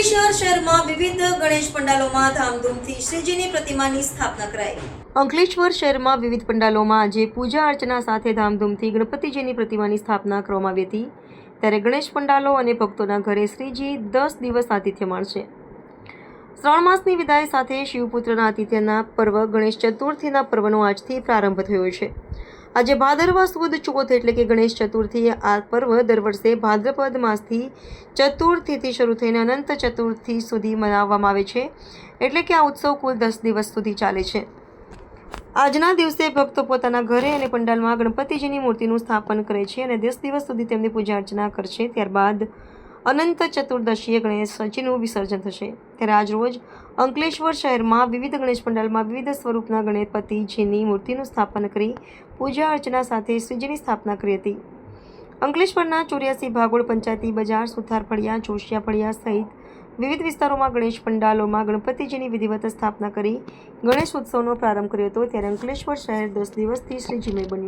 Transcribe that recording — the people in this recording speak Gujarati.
અંકલેશ્વર શહેરમાં વિવિધ ગણેશ પંડાલોમાં ધામધૂમથી શ્રીજીની પ્રતિમાની સ્થાપના કરાઈ. અંકલેશ્વર શહેરમાં વિવિધ પંડાલોમાં આજે પૂજા અર્ચના સાથે ધામધૂમથી ગણપતિજીની પ્રતિમાની સ્થાપના કરવામાં આવી હતી. ત્યારે ગણેશ પંડાલો અને ભક્તોના ઘરે શ્રીજી દસ દિવસ આતિથ્ય માણશે શ્રાવણ માસની વિદાય સાથે શિવપુત્રના આતિથ્યના પર્વ ગણેશ ચતુર્થીના પર્વનો આજથી પ્રારંભ થયો છે. આજે ભાદરવા સુદ ચોથ એટલે કે ગણેશ ચતુર્થી આ પર્વ દર વર્ષે ભાદ્રપદ માસથી ચતુર્થીથી શરૂ થઈને અનંત ચતુર્થી સુધી મનાવવામાં આવે છે. એટલે કે આ ઉત્સવ કુલ દસ દિવસ સુધી ચાલે છે. આજના દિવસે ભક્તો પોતાના ઘરે અને પંડાલમાં ગણપતિજીની મૂર્તિનું સ્થાપન કરે છે અને દસ દિવસ સુધી તેમની પૂજા અર્ચના કરશે. ત્યારબાદ અનંત ચતુર્દશીએ ગણેશજીનું વિસર્જન થશે. ત્યારે આજરોજ અંકલેશ્વર શહેરમાં વિવિધ ગણેશ પંડાલમાં વિવિધ સ્વરૂપના ગણેશપતિજીની મૂર્તિનું સ્થાપન કરી પૂજા અર્ચના સાથે શ્રીજીની સ્થાપના કરી હતી. અંકલેશ્વરના ચોર્યાસી ભાગોળ પંચાયતી બજાર સુથાર ફળિયા જોશિયા ફળિયા સહિત વિવિધ વિસ્તારોમાં ગણેશ પંડાલોમાં ગણપતિજીની વિધિવત સ્થાપના કરી ગણેશ ઉત્સવનો પ્રારંભ કર્યો હતો. ત્યારે અંકલેશ્વર શહેર દસ દિવસથી શ્રીજીમય બન્યું.